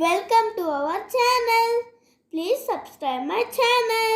Welcome to our channel. Please subscribe my channel.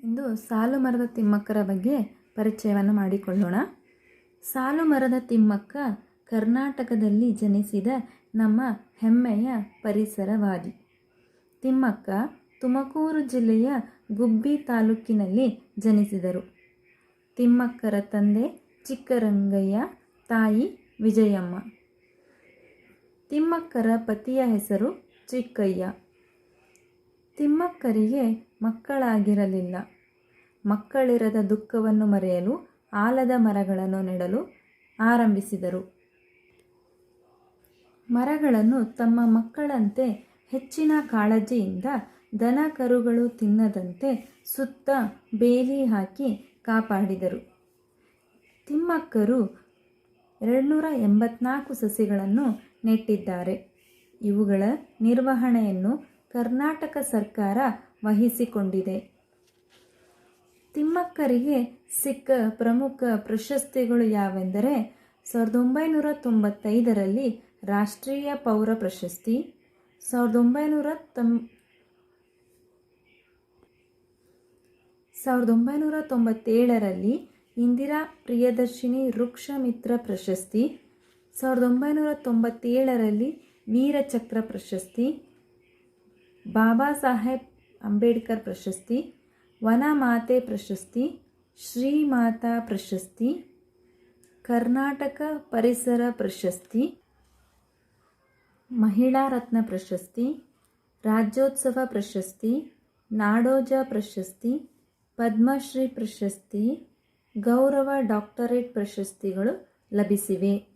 ಇಂದು ಸಾಲು ಮರದ ತಿಮ್ಮಕ್ಕರ ಬಗ್ಗೆ ಪರಿಚಯವನ್ನು ಮಾಡಿಕೊಳ್ಳೋಣ ಸಾಲು ಮರದ ತಿಮ್ಮಕ್ಕ ಕರ್ನಾಟಕದಲ್ಲಿ ಜನಿಸಿದ ನಮ್ಮ ಹೆಮ್ಮೆಯ ಪರಿಸರವಾದಿ ತಿಮ್ಮಕ್ಕ ತುಮಕೂರು ಜಿಲ್ಲೆಯ ಗುಬ್ಬಿ ತಾಲೂಕಿನಲ್ಲಿ ಜನಿಸಿದರು ತಿಮ್ಮಕ್ಕರ ತಂದೆ ಚಿಕ್ಕರಂಗಯ್ಯ, ತಾಯಿ ವಿಜಯಮ್ಮ ತಿಮ್ಮಕ್ಕರ ಪತಿಯ ಹೆಸರು ಚಿಕ್ಕಯ್ಯ. ತಿಮ್ಮಕ್ಕರಿಗೆ ಮಕ್ಕಳಾಗಿರಲಿಲ್ಲ. ಮಕ್ಕಳಿರದ ದುಃಖವನ್ನು ಮರೆಯಲು ಆಲದ ಮರಗಳನ್ನು ನೆಡಲು ಆರಂಭಿಸಿದರು. ಮರಗಳನ್ನು ತಮ್ಮ ಮಕ್ಕಳಂತೆ ಹೆಚ್ಚಿನ ಕಾಳಜಿಯಿಂದ ದನ ಕರುಗಳು ತಿನ್ನದಂತೆ ಸುತ್ತ ಬೇಲಿ ಹಾಕಿ ಕಾಪಾಡಿದರು. ತಿಮ್ಮಕ್ಕರು ಎರಡುನೂರ ಎಂಬತ್ನಾಲ್ಕು ಸಸಿಗಳನ್ನು ನೆಟ್ಟಿದ್ದಾರೆ. ಇವುಗಳ ನಿರ್ವಹಣೆಯನ್ನು ಕರ್ನಾಟಕ ಸರ್ಕಾರ ವಹಿಸಿಕೊಂಡಿದೆ. ತಿಮ್ಮಕ್ಕರಿಗೆ ಸಿಕ್ಕ ಪ್ರಮುಖ ಪ್ರಶಸ್ತಿಗಳು ಯಾವೆಂದರೆ ಸಾವಿರದ ಒಂಬೈನೂರ ತೊಂಬತ್ತೈದರಲ್ಲಿ ರಾಷ್ಟ್ರೀಯ ಪೌರ ಪ್ರಶಸ್ತಿ, ಸಾವಿರದ ಒಂಬೈನೂರ ತೊಂ ಸಾವಿರದ ಒಂಬೈನೂರ ತೊಂಬತ್ತೇಳರಲ್ಲಿ ಇಂದಿರಾ ಪ್ರಿಯದರ್ಶಿನಿ ವೃಕ್ಷಮಿತ್ರ ಪ್ರಶಸ್ತಿ ಸಾವಿರದ ಒಂಬೈನೂರ ತೊಂಬತ್ತೇಳರಲ್ಲಿ ವೀರಚಕ್ರ ಪ್ರಶಸ್ತಿ, ಬಾಬಾ ಸಾಹೇಬ್ ಅಂಬೇಡ್ಕರ್ ಪ್ರಶಸ್ತಿ, ವನಮಾತೆ ಪ್ರಶಸ್ತಿ, ಶ್ರೀಮಾತಾ ಪ್ರಶಸ್ತಿ, ಕರ್ನಾಟಕ ಪರಿಸರ ಪ್ರಶಸ್ತಿ, ಮಹಿಳಾ ರತ್ನ ಪ್ರಶಸ್ತಿ, ರಾಜ್ಯೋತ್ಸವ ಪ್ರಶಸ್ತಿ, ನಾಡೋಜ ಪ್ರಶಸ್ತಿ, ಪದ್ಮಶ್ರೀ ಪ್ರಶಸ್ತಿ, ಗೌರವ ಡಾಕ್ಟರೇಟ್ ಪ್ರಶಸ್ತಿಗಳು ಲಭಿಸಿವೆ.